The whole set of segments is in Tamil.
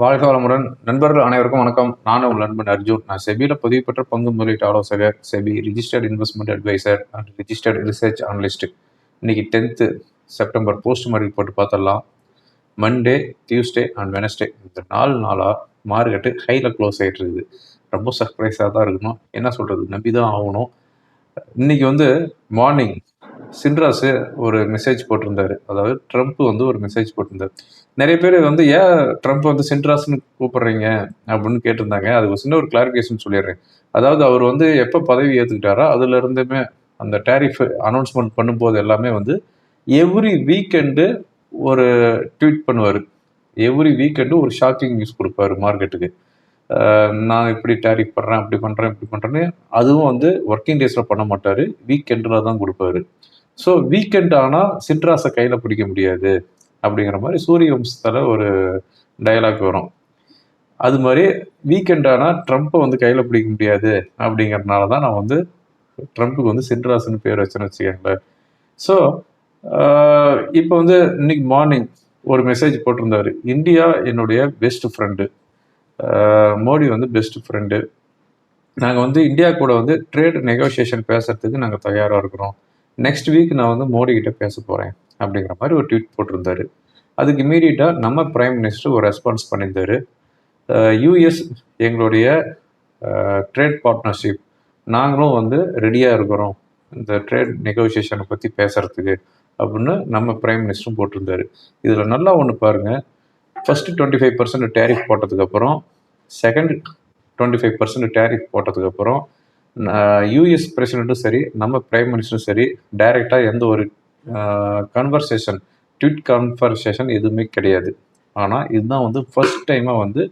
வாழ்க வளமுடன். நண்பர்கள் அனைவருக்கும் வணக்கம். நான் உங்கள் நண்பன் அர்ஜுன். நான் செபியில் பதிவு பெற்ற பங்கு முதலீட்டு ஆலோசகர் SEBI registered investment adviser and registered research analyst இன்னைக்கு டென்த்து செப்டம்பர் போஸ்ட் மார்க்கெட் போட்டு பார்த்தலாம் மண்டே டியூஸ்டே அண்ட் வெனஸ்டே இந்த நாலு நாளாக மார்க்கெட்டு ஹையில் க்ளோஸ் ஆகிட்டு இருக்குது. ரொம்ப சர்ப்ரைஸாக தான் இருக்கணும் என்ன சொல்கிறது நம்பி தான் ஆகணும். இன்னைக்கு வந்து மார்னிங் சின்ராஸு ஒரு மெசேஜ் போட்டிருந்தாரு. அதாவது ட்ரம்ப் வந்து ஒரு மெசேஜ் போட்டிருந்தார். நிறைய பேர் வந்து ஏன் ட்ரம்ப் வந்து சின்ராஸ்னு கூப்பிடுறீங்க? அப்படின்னு கேட்டிருந்தாங்க. அதுக்கு ஒரு சின்ன ஒரு கிளாரிஃபிகேஷன் சொல்லிடுறேன். அதாவது அவர் வந்து எப்போ பதவி ஏற்றுக்கிட்டாரோ அதுல இருந்துமே அந்த டேரிஃப் அனௌன்ஸ்மெண்ட் பண்ணும்போது எல்லாமே வந்து எவ்ரி வீக்கெண்டு ஒரு ட்வீட் பண்ணுவார். எவ்ரி வீக்கெண்டு ஒரு ஷாக்கிங் நியூஸ் கொடுப்பாரு மார்க்கெட்டுக்கு. நான் இப்படி டேரிஃப் பண்ணுறேன் அப்படி பண்ணுறேன் இப்படி பண்ணுறேன்னு அதுவும் வந்து ஒர்க்கிங் டேஸில் பண்ண மாட்டார். வீக்கெண்டில் தான் கொடுப்பாரு. ஸோ வீக்கெண்ட் ஆனால் சிட்ராஸை கையில் பிடிக்க முடியாது. அப்படிங்கிற மாதிரி சூரிய வம்சத்தில் ஒரு டயலாக் வரும். அது மாதிரி வீக்கெண்ட் ஆனால் ட்ரம்ப்பை வந்து கையில் பிடிக்க முடியாது அப்படிங்கிறதுனால தான் நான் வந்து ட்ரம்ப்புக்கு வந்து சின்ராஸ்னு பேர் வச்சேன்னு வச்சுக்கோங்களேன். ஸோ இப்போ வந்து இன்னைக்கு மார்னிங் ஒரு மெசேஜ் போட்டிருந்தாரு. இந்தியா என்னுடைய பெஸ்ட் ஃப்ரெண்டு மோடி வந்து பெஸ்ட் ஃப்ரெண்டு நாங்கள் வந்து இந்தியா கூட வந்து ட்ரேட் நெகோசியேஷன் பேசுறதுக்கு நாங்கள் தயாராக இருக்கிறோம். நெக்ஸ்ட் வீக் நான் வந்து மோடி கிட்ட பேச போகிறேன் அப்படிங்கிற மாதிரி ஒரு ட்வீட் போட்டிருந்தாரு. அதுக்கு இமீடியட்டாக நம்ம பிரைம் மினிஸ்டர் ஒரு ரெஸ்பான்ஸ் பண்ணியிருந்தாரு. யூஎஸ் எங்களுடைய ட்ரேட் பார்ட்னர்ஷிப் நாங்களும் வந்து ரெடியாக இருக்கிறோம். இந்த ட்ரேட் நெகோசியேஷனை பற்றி பேசுகிறதுக்கு அப்படின்னு நம்ம பிரைம் மினிஸ்டரும் போட்டிருந்தாரு. இதில் நல்லா ஒன்று பாருங்கள் first twenty five percent tariff போட்டதுக்கப்புறம் second twenty five percent tariff போட்டதுக்கப்புறம் யூஎஸ் பிரசிடெண்ட்டும் சரி நம்ம பிரைம் மினிஸ்டரும் சரி டைரெக்டாக எந்த ஒரு கன்வர்சேஷன் ட்விட் கன்வர்சேஷன் எதுவுமே கிடையாது. ஆனால் இதுதான் வந்து ஃபர்ஸ்ட் டைமாக வந்து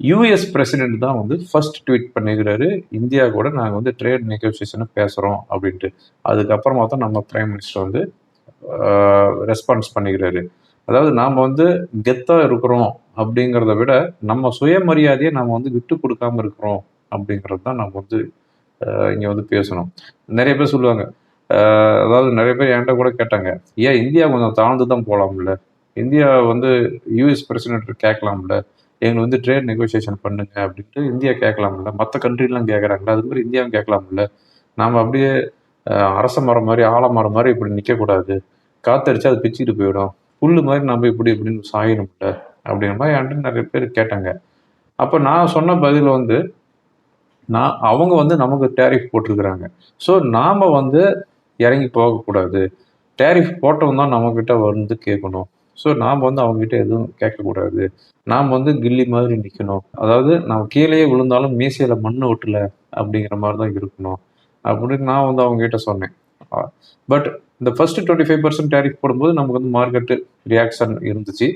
யூஎஸ் பிரசிடென்ட் தான் வந்து ஃபர்ஸ்ட் ட்வீட் பண்ணிக்கிறாரு இந்தியா கூட நாங்கள் வந்து ட்ரேட் நெகோசியேஷனை பேசுகிறோம் அப்படின்ட்டு. அதுக்கப்புறமா தான் நம்ம பிரைம் மினிஸ்டர் வந்து ரெஸ்பான்ஸ் பண்ணிக்கிறாரு. அதாவது நாம் வந்து கெத்தாக இருக்கிறோம் அப்படிங்கிறத விட நம்ம சுயமரியாதையை நம்ம வந்து விட்டு கொடுக்காம இருக்கிறோம் அப்படிங்கிறது தான் நம்ம வந்து இங்கே வந்து பேசணும். நிறைய பேர் சொல்லுவாங்க அதாவது நிறைய பேர் என்கிட்ட கூட கேட்டாங்க ஏன் இந்தியா கொஞ்சம் தாழ்ந்து தான் போகலாம்ல இந்தியா வந்து யூஎஸ் பிரசிடென்ட் கேட்கலாம்ல? எங்களை வந்து ட்ரேட் நெகோசியேஷன் பண்ணுங்க அப்படின்ட்டு இந்தியா கேட்கலாம்ல. மற்ற கண்ட்ரிலாம் கேட்குறாங்களா அது மாதிரி இந்தியாவும் கேட்கலாம்ல. நாம் அப்படியே அரச மரம் மாதிரி ஆலமரம் மாதிரி இப்படி நிற்கக்கூடாது காத்தடிச்சு அது பிச்சுட்டு போயிடும். புல் மாதிரி நம்ம இப்படி இப்படின்னு சாயணும்ல அப்படிங்கிற மாதிரி என்கிட்ட நிறைய பேர் கேட்டாங்க. அப்போ நான் சொன்ன பதில் வந்து நான் அவங்க வந்து நமக்கு டேரிஃப் போட்டிருக்கிறாங்க. ஸோ நாம் வந்து இறங்கி போகக்கூடாது. டேரிஃப் போட்டவன் தான் நம்மக்கிட்ட வந்து கேட்கணும். ஸோ நாம் வந்து அவங்ககிட்ட எதுவும் கேட்கக்கூடாது. நாம் வந்து கில்லி மாதிரி நிற்கணும் அதாவது நம்ம கீழேயே விழுந்தாலும் மீசையில் மண் ஒட்டலை அப்படிங்கிற மாதிரி தான் இருக்கணும். அப்படின்னு நான் வந்து அவங்ககிட்ட சொன்னேன். பட் இந்த first twenty five percent tariff போடும்போது நமக்கு வந்து மார்க்கெட்டு ரியாக்ஷன் இருந்துச்சு.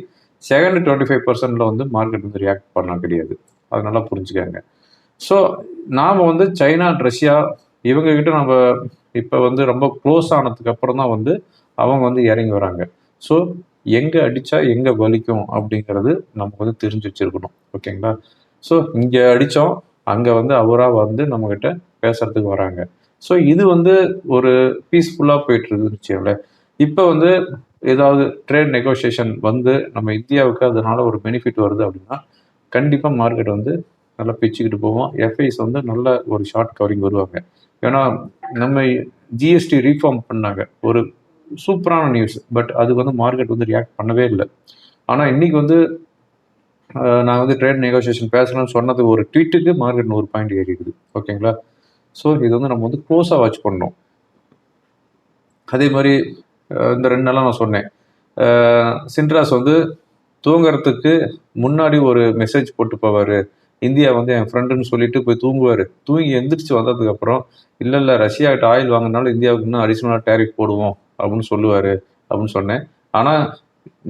செகண்ட் டுவெண்ட்டி ஃபைவ் பர்சன்டில் வந்து மார்க்கெட் வந்து ரியாக்ட் பண்ண கிடையாது. அது நல்லா புரிஞ்சுக்காங்க. ஸோ நாம் வந்து சைனா ரஷ்யா இவங்கக்கிட்ட நம்ம இப்போ வந்து ரொம்ப க்ளோஸ் ஆனதுக்கு அப்புறம் தான் வந்து அவங்க வந்து இறங்கி வராங்க. ஸோ எங்கே அடித்தா எங்கே வலிக்கும் அப்படிங்கிறது நமக்கு வந்து தெரிஞ்சு வச்சுருக்கணும். ஓகேங்களா? ஸோ இங்கே அடித்தோம் அங்கே வந்து அவராக வந்து நம்மக்கிட்ட பேசுறதுக்கு வராங்க. ஸோ இது வந்து ஒரு பீஸ்ஃபுல்லாக போயிட்டு இல்லை இப்போ வந்து ஏதாவது ட்ரேட் நெகோசியேஷன் வந்து நம்ம இந்தியாவுக்கு அதனால ஒரு பெனிஃபிட் வருது அப்படின்னா கண்டிப்பாக மார்க்கெட் வந்து நல்லா பிச்சுக்கிட்டு போவோம். எஃப்ஐஸ் வந்து நல்ல ஒரு ஷார்ட் கவரிங் வருவாங்க. ஏன்னா நம்ம ஜிஎஸ்டி ரீஃபார்ம் பண்ணாங்க. ஒரு சூப்பரான நியூஸ் பட் அது வந்து மார்க்கெட் வந்து ரியாக்ட் பண்ணவே இல்லை. ஆனால் இன்னைக்கு வந்து நான் வந்து ட்ரேட் நெகோசியேஷன் பேசணும்னு சொன்னது ஒரு ட்வீட்டுக்கு மார்க்கெட் நூறு பாயிண்ட் ஏறிடுது. ஓகேங்களா? ஸோ இது வந்து நம்ம வந்து க்ளோஸாக வாட்ச் பண்ணோம் அதே மாதிரி இந்த ரெண்டு நாளாக நான் சொன்னேன். சின்ட்ராஸ் வந்து தூங்குறதுக்கு முன்னாடி ஒரு மெசேஜ் போட்டு போவார். இந்தியா வந்து என் ஃப்ரெண்டுன்னு சொல்லிட்டு போய் தூங்குவார். தூங்கி எந்திரிச்சு வந்ததுக்கப்புறம் இல்லை இல்லை ரஷ்யாகிட்ட ஆயில் வாங்கினாலும் இந்தியாவுக்கு இன்னும் அடிஷ்னலாக டேரிஃப் போடுவோம் அப்படின்னு சொல்லுவார் அப்படின்னு சொன்னேன். ஆனால்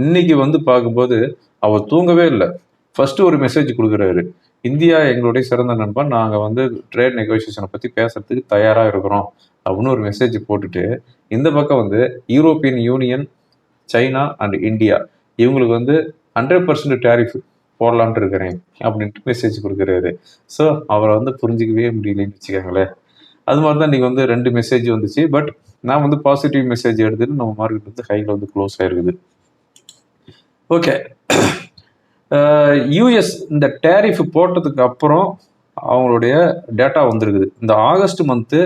இன்னைக்கு வந்து பார்க்கும்போது அவர் தூங்கவே இல்லை. ஃபஸ்ட்டு ஒரு மெசேஜ் கொடுக்குறாரு. இந்தியா எங்களுடைய சிறந்த நண்பன். நாங்கள் வந்து ட்ரேட் நெகோசியேஷனை பற்றி பேசுறதுக்கு தயாராக இருக்கிறோம் அப்படின்னு ஒரு மெசேஜ் போட்டுட்டு இந்த பக்கம் வந்து European union China and India இவங்களுக்கு வந்து ஹண்ட்ரட் பர்சன்ட் டேரிஃப் போடலான்ட்டு இருக்கிறேன் அப்படின்ட்டு மெசேஜ் கொடுக்குறாரு. ஸோ அவரை வந்து புரிஞ்சிக்கவே முடியலன்னு வச்சுக்கோங்களேன். அது மாதிரி தான் நீங்கள் வந்து ரெண்டு மெசேஜ் வந்துச்சு. பட் நான் வந்து பாசிட்டிவ் மெசேஜ் எடுத்துட்டு நம்ம மார்க்கெட் வந்து ஹையில் வந்து க்ளோஸ் ஆகிருக்குது ஓகே யூஎஸ் இந்த டேரிஃப் போட்டதுக்கு அப்புறம் அவங்களுடைய டேட்டா வந்திருக்குது. இந்த August month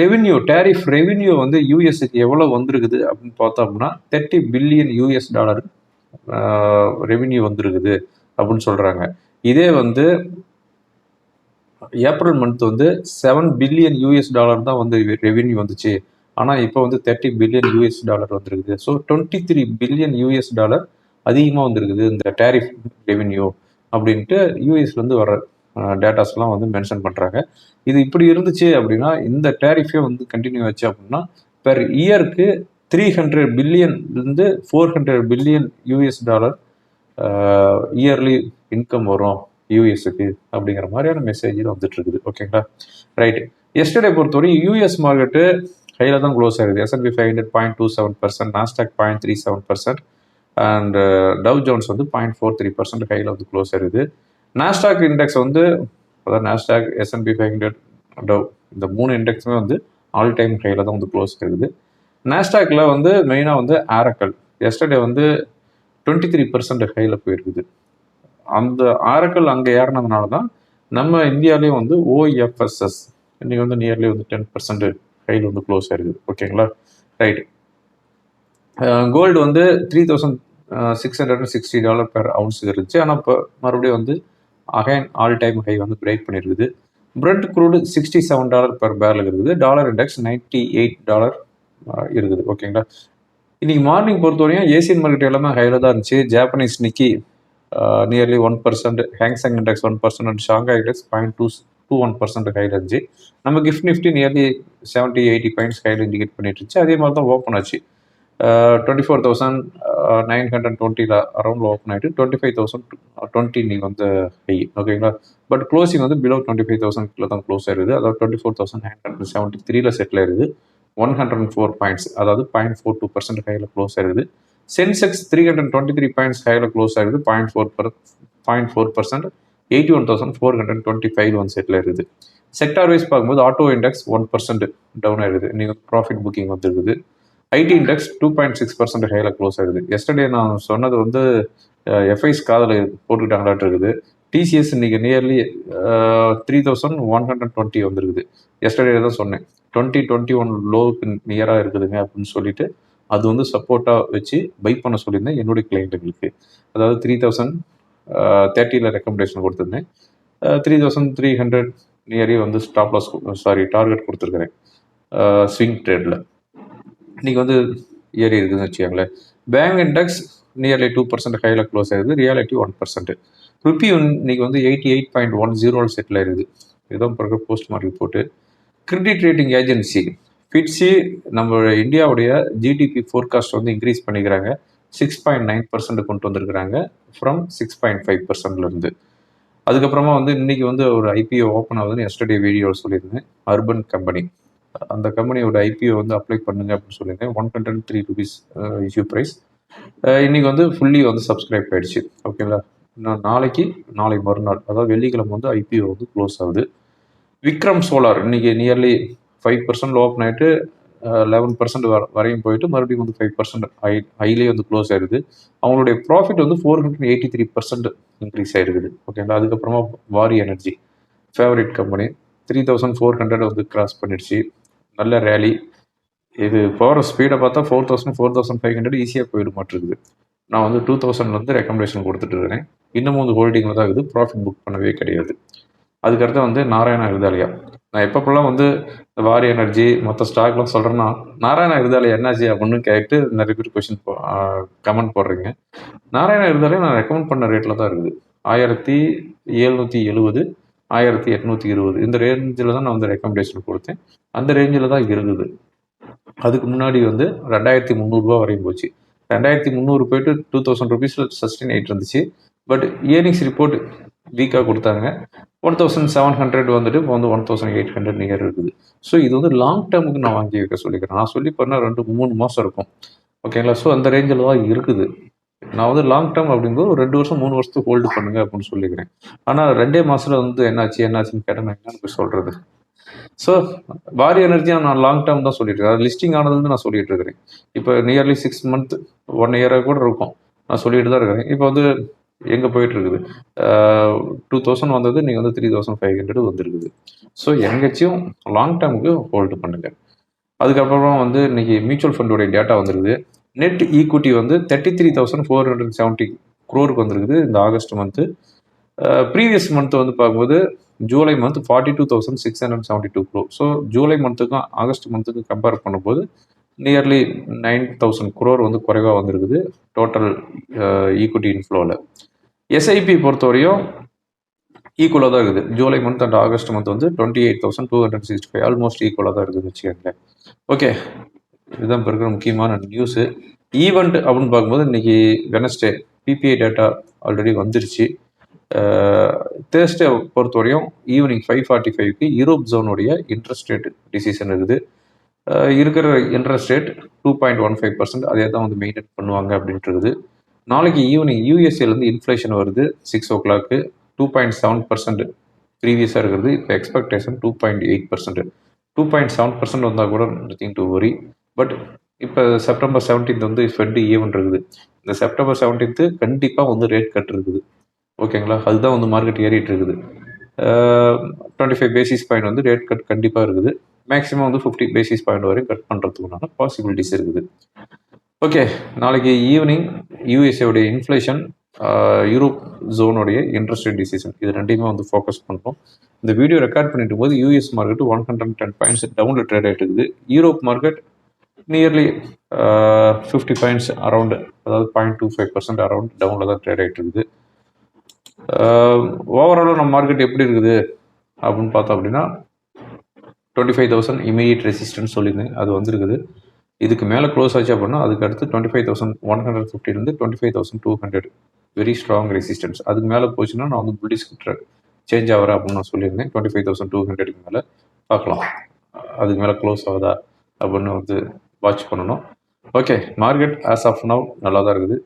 revenue tariff revenue வந்து யூஎஸ்க்கு எவ்வளோ வந்திருக்குது அப்படின்னு பார்த்தோம்னா thirty billion US dollar revenue வந்துருக்குது அப்படின்னு சொல்கிறாங்க இதே வந்து ஏப்ரல் மந்த் வந்து செவன் பில்லியன் யூஎஸ் டாலர் தான் வந்து ரெவின்யூ வந்துச்சு. ஆனால் இப்போ வந்து தேர்ட்டி பில்லியன் யூஎஸ் டாலர் வந்துருக்குது. So twenty three billion US dollar அதிகமாக வந்துருக்குது இந்த டேரிஃப் ரெவின்யூ அப்படின்ட்டு யூஎஸ்லேருந்து வர டேட்டாஸ்லாம் வந்து மென்ஷன் பண்ணுறாங்க இது இப்படி இருந்துச்சு அப்படின்னா இந்த டேரிஃபே வந்து கண்டினியூ ஆச்சு அப்படின்னா பெர் இயருக்கு three hundred பில்லியன்லேருந்து four hundred billion US dollar yearly income வரும் யூஎஸ்க்கு அப்படிங்கிற மாதிரியான மெசேஜ் வந்துட்டு இருக்குது. ஓகேங்களா ரைட்டு எஸ்டர்டே பொறுத்தவரையும் யூஎஸ் மார்க்கெட்டு கையில் தான் க்ளோஸ் ஆகுது. S and P five hundred point two seven percent Nasdaq point three seven percent and Dow Jones வந்து பாயிண்ட் ஃபோர் த்ரீ பர்சன்ட் கையில் வந்து க்ளோஸ் ஆகுது. நாஸ்டாக் இண்டெக்ஸ் வந்து அதாவது Nasdaq S and P five hundred Dow இந்த மூணு இண்டெக்ஸுமே வந்து ஆல் டைம் கையில் தான் வந்து க்ளோஸ் ஆகுது. நேஸ்டாக்ல வந்து மெயினாக வந்து ஆரக்கல் எஸ்டர்டே வந்து டுவெண்ட்டி த்ரீ பர்சன்ட் ஹையில் போயிருக்குது. அந்த ஆரக்கல் அங்கே ஏறினதுனால தான் நம்ம இந்தியாவிலேயும் வந்து ஓஎஃப்எஸ்எஸ் இன்றைக்கி வந்து நியர்லி வந்து டென் பர்சன்ட் ஹையில் வந்து க்ளோஸ் ஆயிருக்குது. ஓகேங்களா ரைட் கோல்டு வந்து three thousand six hundred and sixty dollar per அவுன்ஸுக்கு இருந்துச்சு. ஆனால் இப்போ மறுபடியும் வந்து அகைன் ஆல் டைம் ஹை வந்து பிரேக் பண்ணியிருக்குது Brent crude sixty seven dollar per barrel இருக்குது. Dollar index ninety eight dollar இருக்குது. ஓகேங்களா? இன்னைக்கு மார்னிங் பொறுத்தவரையும் ஏசியன் மார்க்கெட் எல்லாமே ஹையில் தான் இருந்துச்சு. Japanese Nikkei nearly one percent Hang Seng index one percent and Shanghai index point two two one percent ஹையில் இருந்துச்சு. நம்ம GIFT Nifty nearly seventy eighty points ஹையில் இண்டிகேட் பண்ணிட்டு இருந்துச்சு. அதே மாதிரி தான் ஓப்பன் ஆச்சு. Twenty four thousand nine hundred டுவெண்ட்டியில் அரௌண்டில் ஓப்பன் ஆகிட்டு டுவெண்ட்டி ஃபைவ் தௌசண்ட் டுவெண்ட்டி நீங்கள் வந்து ஹை ஓகேங்களா? பட் க்ளோசிங் வந்து பிலோ டுவெண்ட்டி ஃபைவ் தௌசண்ட் கிலோ தான் க்ளோஸ் ஆயிருது. அதாவது twenty four thousand nine hundred seventy த்ரீல செட்டில் ஆயிருது. One hundred and four points அதாவது பாயிண்ட் ஃபோர் டூ பர்சன்ட் ஹையில் க்ளோஸ் ஆயிருது Sensex three hundred twenty three points ஹையில் க்ளோஸ் ஆயிருது point four per point four percent eighty one thousand four hundred twenty five one settle இருக்குது செக்டார் வைஸ் பார்க்கும்போது auto index one percent down ஆயிருது நீங்கள் ப்ராஃபிட் புக்கிங் வந்துருக்குது. IT index two point six percent ஹையில் க்ளோஸ் ஆகுது எஸ்டர்டே நான் சொன்னது வந்து எஃப்ஐஸ் காதில் போட்டுக்கிட்டாங்களாட்டு இருக்குது. டிசிஎஸ் இன்னைக்கு nearly three thousand one hundred twenty வந்துருக்குது. எஸ்டர்டே தான் சொன்னேன். டுவெண்ட்டி டுவெண்ட்டி ஒன் லோவுக்கு நியராக இருக்குதுங்க அப்படின்னு சொல்லிட்டு அது வந்து சப்போர்ட்டாக வச்சு பை பண்ண சொல்லியிருந்தேன் என்னுடைய கிளைண்ட்டுங்களுக்கு அதாவது த்ரீ தௌசண்ட் தேர்ட்டியில் ரெக்கமெண்டேஷன் கொடுத்துருந்தேன். த்ரீ தௌசண்ட் த்ரீ ஹண்ட்ரட் நியரே வந்து ஸ்டாப் லாஸ் சாரி டார்கெட் கொடுத்துருக்குறேன். ஸ்விங் ட்ரேடில் இன்றைக்கி வந்து ஏறி இருக்குதுன்னு வச்சுக்கோங்களேன். Bank index nearly two percent ஹையில் க்ளோஸ் ஆயிருது ரியாலிட்டி ஒன் பர்சன்ட் ருப்பி இன்னைக்கு வந்து எயிட்டி எயிட் பாயிண்ட் ஒன் ஜீரோவில் செட்டில் ஆயிருது இதுதான் பிறகு போஸ்ட் மார்க் போட்டு கிரெடிட் ரேட்டிங் ஏஜென்சி ஃபிட்ஸி நம்ம இந்தியாவுடைய ஜிடிபி ஃபோர்காஸ்ட் வந்து இன்க்ரீஸ் பண்ணிக்கிறாங்க. சிக்ஸ் பாயிண்ட் நைன் பர்சன்ட் கொண்டு வந்திருக்கிறாங்க. ஃப்ரம் சிக்ஸ் பாயிண்ட் ஃபைவ் பர்சன்ட்லேருந்து அதுக்கப்புறமா வந்து இன்னைக்கு வந்து ஒரு ஐபிஓ ஓப்பன் ஆகுதுன்னு எஸ்டர்டே வீடியோ சொல்லியிருந்தேன். அர்பன் கம்பெனி அந்த கம்பெனியோட ஐபிஓ வந்து அப்ளை பண்ணுங்க அப்படின்னு சொல்லியிருந்தேன். One hundred three rupees issue price இன்றைக்கி வந்து ஃபுல்லி வந்து சப்ஸ்கிரைப் ஆகிடுச்சு ஓகேங்களா நான் நாளைக்கு நாளை மறுநாள் அதாவது வெள்ளிக்கிழமை வந்து ஐபிஓ வந்து க்ளோஸ் ஆகுது. விக்ரம் சோலார். இன்னைக்கு நியர்லி ஃபைவ் பர்சன்ட் ஓப்பன் ஆகிட்டு லெவன் பர்சன்ட் வர வரையும் போயிட்டு மறுபடியும் வந்து ஃபைவ் பர்சன்ட் ஹை ஹைலே வந்து க்ளோஸ் ஆயிருது. அவங்களுடைய ப்ராஃபிட் வந்து four hundred eighty three percent increase ஆயிருக்குது ஓகேங்களா அதுக்கப்புறமா Waaree energy favourite company three thousand four hundred வந்து கிராஸ் பண்ணிடுச்சு. நல்ல ரேலி இது போகிற ஸ்பீடை பார்த்தா four thousand four thousand five hundred ஈஸியாக போயிட மாட்டிருக்குது. நான் வந்து டூ தௌசண்ட்லேருந்து ரெக்கமெண்டேஷன் கொடுத்துட்டு இருக்கிறேன். இன்னமும் வந்து ஹோல்டிங்கில் தான் இருக்குது. ப்ராஃபிட் புக் பண்ணவே கிடையாது. அதுக்கடுத்து வந்து நாராயணா ஹிருதாலயா நான் எப்பப்பெல்லாம் வந்து இந்த வாரி எனர்ஜி மற்ற ஸ்டாக்லாம் சொல்கிறேன்னா நாராயணா ஹிருதாலயா என்னாச்சு அப்படின்னு கேட்டு நிறைய பேர் கொஷின் போ கமெண்ட் போடுறீங்க. நாராயணா ஹிருதாலயா நான் ரெக்கமெண்ட் பண்ண ரேட்டில் தான் இருக்குது. ஆயிரத்தி எழுநூற்றி எழுபது ஆயிரத்தி எட்நூற்றி இருபது. இந்த ரேஞ்சில் தான் நான் வந்து ரெக்கமெண்டேஷன் கொடுத்தேன். அந்த ரேஞ்சில் தான் இருக்குது. அதுக்கு முன்னாடி வந்து ரெண்டாயிரத்தி முந்நூறுரூவா வரையும் போச்சு. ரெண்டாயிரத்தி முந்நூறு போயிட்டு டூ தௌசண்ட் ருபீஸில் சஸ்டெயின் ஆகிட்டு இருந்துச்சு. பட் இயர்னிங்ஸ் ரிப்போர்ட் வீக்காக கொடுத்தாங்க. ஒன் தௌசண்ட் செவன் ஹண்ட்ரட் வந்துட்டு இப்போ வந்து one thousand eight hundred near இருக்குது. ஸோ இது வந்து லாங் டேர்முக்கு நான் வாங்கி வைக்க சொல்லிக்கிறேன். நான் சொல்லி பண்ணால் ரெண்டு மூணு மாதம் இருக்கும். ஓகேங்களா ஸோ அந்த ரேஞ்சில் தான் இருக்குது. நான் வந்து லாங் டேர்ம் அப்படிங்கும்போது ஒரு ரெண்டு வருஷம் மூணு வருஷத்துக்கு ஹோல்டு பண்ணுங்க அப்படின்னு சொல்லிக்கிறேன். ஆனால் ரெண்டே மாதத்தில் வந்து என்னாச்சு என்னாச்சுன்னு கேட்டால் நான் என்னன்னு சொல்கிறது ஸோ வாரி எனர்ஜியாக நான் லாங் டேர்ம் தான் சொல்லிட்டு இருக்கேன். லிஸ்டிங் ஆனதுலேருந்து நான் சொல்லிட்டு இருக்கிறேன். இப்போ நியர்லி சிக்ஸ் மந்த் ஒன் இயராக கூட இருக்கும். நான் சொல்லிட்டு தான் இருக்கிறேன். இப்போ வந்து எங்கே போயிட்டு இருக்குது டூ தௌசண்ட் வந்தது நீங்கள் வந்து த்ரீ தௌசண்ட் ஃபைவ் ஹண்ட்ரட் வந்துருக்குது. ஸோ எங்கேச்சும் லாங் டேர்முக்கு ஹோல்டு பண்ணுங்கள் அதுக்கப்புறம் வந்து இன்னைக்கு மியூச்சுவல் ஃபண்டோடைய டேட்டா வந்துருக்குது. நெட் ஈக்விட்டி வந்து thirty three thousand four hundred seventy க்ரோருக்கு வந்திருக்குது இந்த ஆகஸ்ட் மந்த்து ப்ரீவியஸ் மந்த் வந்து பார்க்கும்போது July month forty two thousand six hundred seventy two grow so July மந்த்துக்கும் ஆகஸ்ட் மந்த்துக்கும் கம்பேர் பண்ணும்போது நியர்லி நைன் தௌசண்ட் குரோர் வந்து குறைவாக வந்திருக்குது டோட்டல் ஈக்குவிட்டி இன்ஃப்ளோவில் எஸ்ஐபி பொறுத்தவரையும் ஈக்குவலாக தான் இருக்குது. July month and August month வந்து twenty eight thousand two hundred sixty five almost ஈக்குவலாக தான் இருக்குது வச்சுக்கோங்களேன். ஓகே இதுதான் இப்போ இருக்கிற முக்கியமான நியூஸு ஈவெண்ட் அப்படின்னு பார்க்கும்போது இன்றைக்கி வெனஸ்டே பிபிஐ டேட்டா ஆல்ரெடி வந்துருச்சு. தேர்ஸ்டே பொறுத்தவரையும் ஈவினிங் ஃபைவ் ஃபார்ட்டி ஃபைவ்க்கு யூரோப் ஜோனுடைய இன்ட்ரெஸ்ட் ரேட் டிசிஷன் இருக்குது. இருக்கிற interest rate two point one five percent அதே தான் வந்து மெயின்டைன் பண்ணுவாங்க அப்படின்ட்டு இருக்குது. நாளைக்கு ஈவினிங் யூஎஸ்ஏலேருந்து இன்ஃப்ளேஷன் வருது six o'clock two point seven percent ப்ரீவியஸாக இருக்கிறது. இப்போ expectation two point eight percent two point seven percent வந்தால் கூட நத்திங் டு வரி பட் இப்போ செப்டம்பர் செவன்டீன்த் வந்து ஃபெட்டு ஈவன் இருக்குது. இந்த செப்டம்பர் செவன்டீன்த்து கண்டிப்பாக வந்து ரேட் கட் இருக்குது. ஓகேங்களா? அதுதான் வந்து மார்க்கெட் ஏறிட்டு இருக்குது. டுவெண்ட்டி ஃபைவ் பேசிஸ் பாயிண்ட் வந்து ரேட் கட் கண்டிப்பாக இருக்குது. மேக்ஸிமம் வந்து ஃபிஃப்டி பேசிஸ் பாயிண்ட் வரையும் கட் பண்ணுறதுக்குனால பாசிபிலிட்டிஸ் இருக்குது. ஓகே நாளைக்கு ஈவினிங் யூஎஸ்ஏவுடைய இன்ஃப்ளேஷன் யூரோப் ஜோனுடைய இன்ட்ரெஸ்ட் ரேட் டிசிஷன் இது ரெண்டையுமே வந்து ஃபோக்கஸ் பண்ணுறோம் இந்த வீடியோ ரெக்கார்ட் பண்ணிட்டு போது US market one hundred ten points டவுனில் ட்ரேட் ஆகிட்டு இருக்குது. Europe market nearly fifty points around அதாவது point two five percent around டவுனில் தான் ட்ரேட் ஆகிட்டு இருக்குது. ஓவராலாக நம்ம மார்க்கெட் எப்படி இருக்குது? அப்படின்னு பார்த்தோம் அப்படின்னா twenty five thousand immediate resistance சொல்லியிருந்தேன். அது வந்துருக்குது. இதுக்கு மேலே க்ளோஸ் ஆச்சு அப்படின்னா அதுக்கு அடுத்து twenty five thousand one hundred ஃபிஃப்டிலேருந்து twenty five thousand two hundred very strong resistance அதுக்கு மேலே போச்சுன்னா நான் வந்து புல்டிஸ் சேஞ்ச் ஆகிறேன் அப்படின்னு நான் சொல்லியிருந்தேன். டுவெண்ட்டி ஃபைவ் தௌசண்ட் டூ ஹண்ட்ரடுக்கு மேலே பார்க்கலாம். அதுக்கு மேலே க்ளோஸ் ஆகுதா அப்படின்னு வந்து வாட்ச் பண்ணணும். Okay market as of now நல்லா தான் இருக்குது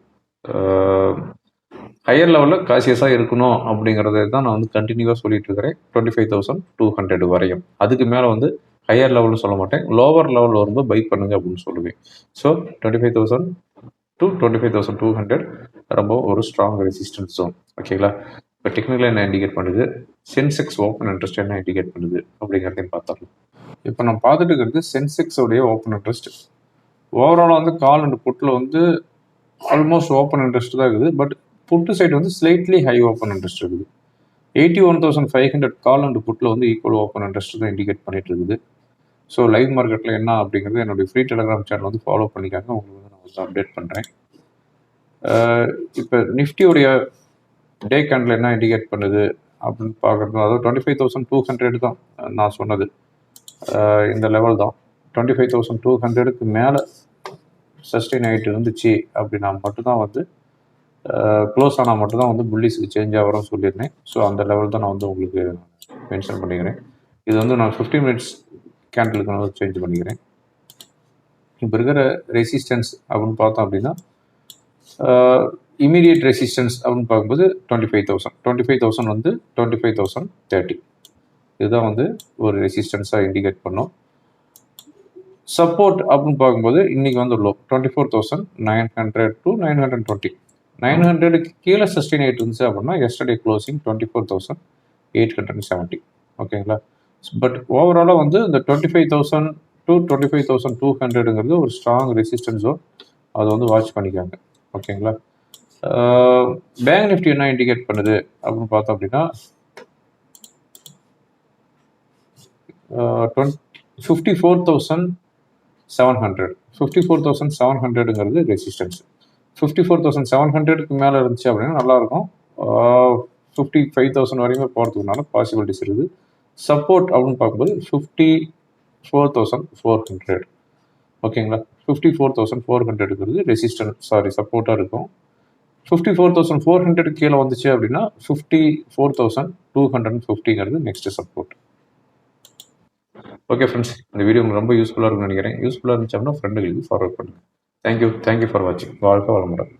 ஹையர் லெவலில் காசியஸாக இருக்கணும் அப்படிங்கிறத தான் நான் வந்து கண்டினியூவாக சொல்லிட்டு இருக்கிறேன். Twenty five thousand two hundred வரையும். அதுக்கு மேலே வந்து ஹையர் லெவலில் சொல்ல மாட்டேன். லோவர் லெவலில் வரும்போது பை பண்ணுங்க அப்படின்னு சொல்லுவேன். So twenty five thousand to twenty five thousand two hundred ரொம்ப ஒரு ஸ்ட்ராங் ரெசிஸ்டன்ஸ் ஜோன் ஓகேங்களா இப்போ டெக்னிக்கலாக என்ன இண்டிகேட் பண்ணுது? சென்செக்ஸ் ஓப்பன் இன்ட்ரெஸ்ட் என்ன இண்டிகேட் பண்ணுது? அப்படிங்கிறதையும் பார்த்தாலும் இப்போ நான் பார்த்துட்டு இருக்கிறது சென்செக்ஸோடைய ஓப்பன் இன்ட்ரெஸ்ட் ஓவராலாக வந்து கால் அண்ட் புட்டில் வந்து ஆல்மோஸ்ட் ஓப்பன் இன்ட்ரெஸ்ட் தான் இருக்குது. பட் புட்டு சைடு வந்து ஸ்லைட்லி ஹை ஓப்பன் இன்ட்ரெஸ்ட் இருக்குது. Eighty one thousand five hundred call and புட்டில் வந்து ஈக்குவல் ஓப்பன் இன்ட்ரெஸ்ட் தான் இண்டிகேட் பண்ணிட்டு இருக்குது. ஸோ லைவ் மார்க்கெட்டில் என்ன அப்படிங்கிறது என்னுடைய ஃப்ரீ டெலிகிராம் சேனல் வந்து ஃபாலோ பண்ணிக்காங்க. உங்களுக்கு வந்து நான் வந்து அப்டேட் பண்ணுறேன் இப்போ நிஃப்டியுடைய டே கேண்டில் என்ன இண்டிகேட் பண்ணுது அப்படின்னு பார்க்குறது அதாவது twenty five thousand two hundred தான் நான் சொன்னது. இந்த லெவல் தான். டுவெண்ட்டி ஃபைவ் தௌசண்ட் டூ ஹண்ட்ரடுக்கு மேலே சஸ்டெயின் ஆகிட்டு இருந்துச்சு அப்படின்னா மட்டும்தான் வந்து க்ளோஸ் ஆனால் மட்டும்தான் வந்து புள்ளிஸுக்கு சேஞ்ச் ஆகிறோம்னு சொல்லியிருந்தேன். ஸோ அந்த லெவல் தான் நான் வந்து உங்களுக்கு மென்ஷன் பண்ணிக்கிறேன். இது வந்து நான் ஃபிஃப்டி மினிட்ஸ் கேண்டிலுக்கு நான் சேஞ்ச் பண்ணிக்கிறேன். இப்போ இருக்கிற ரெசிஸ்டன்ஸ் அப்படின்னு பார்த்தோம் அப்படின்னா இமீடியட் ரெசிஸ்டன்ஸ் அப்படின்னு பார்க்கும்போது twenty five thousand twenty five thousand வந்து டுவெண்ட்டி ஃபைவ் தௌசண்ட் தேர்ட்டி இதுதான் வந்து ஒரு ரெசிஸ்டன்ஸாக இண்டிகேட் பண்ணோம். சப்போர்ட் அப்படின்னு பார்க்கும்போது இன்றைக்கி வந்து low twenty four thousand nine hundred to nine hundred twenty nine ஹண்ட்ரடுக்கு கீழே சஸ்டெயின் ஆகிட்டு இருந்துச்சு அப்படின்னா yesterday closing twenty four thousand eight hundred seventy ஓகேங்களா? பட் ஓவராலாக வந்து இந்த twenty five thousand to twenty five thousand two ஹண்ட்ரடுங்கிறது ஒரு ஸ்ட்ராங் ரெசிஸ்டன்ஸோ அதை வந்து வாட்ச் பண்ணிக்காங்க. ஓகேங்களா பேங்க் நிஃப்டி என்ன இண்டிகேட் பண்ணுது அப்படின்னு பார்த்தோம் அப்படின்னா twenty fifty four thousand seven hundred fifty four thousand seven ஹண்ட்ரடுங்கிறது resistance fifty four thousand seven ஹண்ட்ரடுக்கு மேலே இருந்துச்சு அப்படின்னா நல்லாயிருக்கும் ஃபிஃப்டி ஃபைவ் தௌசண்ட் வரையுமே போகிறதுக்குனால பாசிபிலிட்டிஸ் இருக்குது. சப்போர்ட் அப்படின்னு பார்க்கும்போது fifty four thousand four hundred ஓகேங்களா fifty four thousand four hundred resistant sorry சப்போர்ட்டாக இருக்கும். Fifty four thousand four hundred கீழே வந்துச்சு அப்படின்னா fifty four thousand two hundred ஃபிஃப்டிங்கிறது next support okay friends இந்த வீடியோ உங்களுக்கு ரொம்ப யூஸ்ஃபுல்லாக இருக்கும்னு நினைக்கிறேன். யூஸ்ஃபுல்லாக இருந்துச்சு அப்படின்னா ஃப்ரெண்டுகளுக்கு ஃபார்வர்ட் பண்ணுங்கள் thank you thank you for வாட்சிங் வாழ்க்கை வளமுடன்.